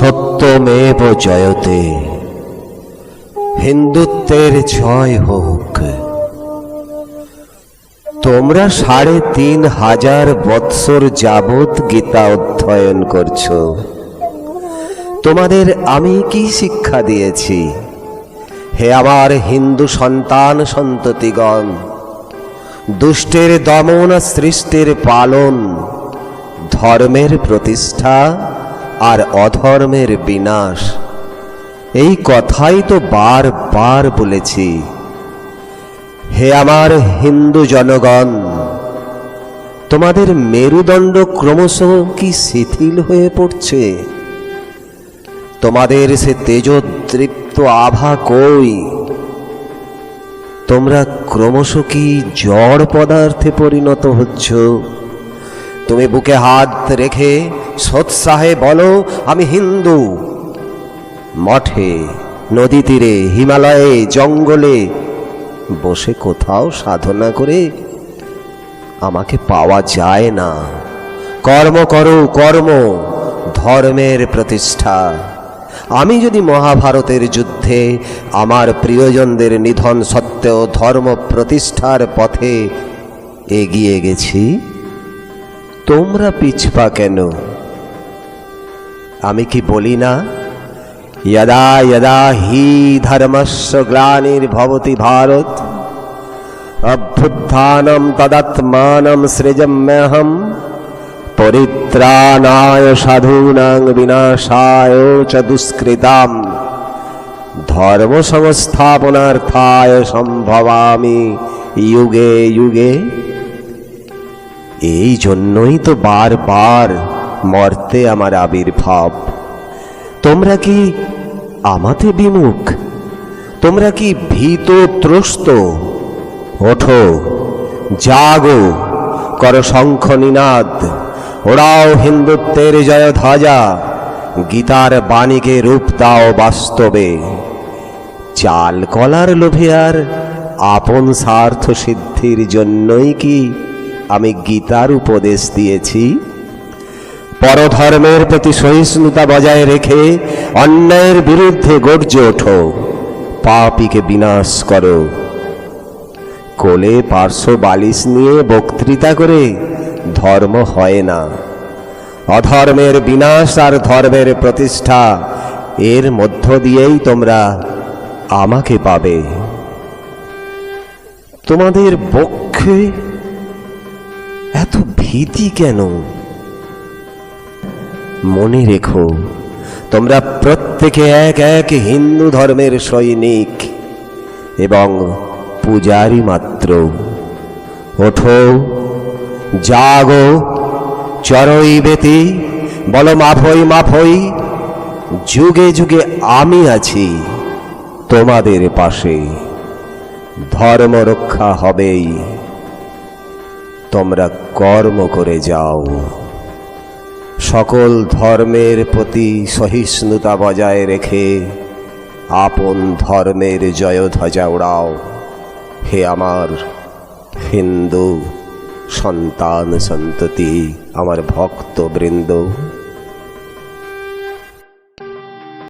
সত্যমেব জয়তে। হিন্দুত্বের জয় হোক। তোমরা সাড়ে তিন হাজার বৎসর যাবৎ গীতা অধ্যয়ন করছ। তোমাদের আমি কি শিক্ষা দিয়েছি? হে আমার হিন্দু সন্তান সন্ততিগণ, দুষ্টের দমন সৃষ্টির পালন, ধর্মের প্রতিষ্ঠা আর অধর্মের বিনাশ। এই কথাই তো বারবার বলেছি। হে আমার হিন্দু জনগণ, তোমাদের মেরুদণ্ড ক্রমশ কি শিথিল হয়ে পড়ছে? তোমাদের সে তেজোদৃপ্ত আভা কই? তোমরা ক্রমশ কি জড় পদার্থে পরিণত হচ্ছ? তুমি বুকে হাত রেখে সৎসাহে বলো, আমি হিন্দু। মঠে, নদী তীরে, হিমালয়ে, জঙ্গলে, বসে কোথাও সাধনা করে আমাকে পাওয়া যায় না। কর্ম করো, কর্ম, ধর্মের প্রতিষ্ঠা। আমি যদি মহাভারতের যুদ্ধে আমার প্রিয়জনদের নিধন সত্ত্বেও ধর্ম প্রতিষ্ঠার পথে এগিয়ে গেছি তোমরা পিছপা কেন আমি কি বলি না यदा यदा हि धर्मस्य ग्लानिर्भवति भारत अभ्युत्थानं तदात्मानं सृजम्यहं परित्राणाय साधूनां विनाशाय च दुष्कृताम् ধর্ম সংস্থাপনার্থায় সম্ভবামি যুগে যুগে এই জন্যই তো বারবার মর্তে আমার আবির্ভাব। তোমরা কি আমাতে বিমুখ? তোমরা কি ভীত ত্রস্ত? ওঠো, জাগো, কর শঙ্খ নিনাদ। ওরাও হিন্দুত্বের জয় ধ্বজা গীতার বাণীকে রূপ দাও বাস্তবে। চাল কলার লোভে আর আপন স্বার্থ সিদ্ধির জন্যই কি আমি গীতার উপদেশ দিয়েছি। পরধর্মের প্রতি সহিষ্ণুতা বজায় রেখে অন্যায়ের বিরুদ্ধে গর্জে ওঠো। পাপিকে বিনাশ করো। কোলে পার্শ্ব বালিশ নিয়ে বক্তৃতা করে ধর্ম হয় না। অধর্মের বিনাশ আর ধর্মের প্রতিষ্ঠা এর মধ্য দিয়েই তোমরা আমাকে পাবে। তোমাদের বক্ষে এত ভীতি কেন? মনে রেখো, তোমরা প্রত্যেকে এক এক হিন্দু ধর্মের সৈনিক এবং পূজারি মাত্র। ওঠো, জাগো, চরই বেতি, বলো মাফই মাফই, যুগে যুগে আমি আছি তোমাদের পাশে। ধর্ম রক্ষা হবেই। তোমরা কর্ম করে যাও। সকল ধর্মের প্রতি সহিষ্ণুতা বজায় রেখে আপন ধর্মের জয়ধ্বজা উড়াও। হে আমার হিন্দু সন্তান সন্ততি, আমার ভক্তবৃন্দ।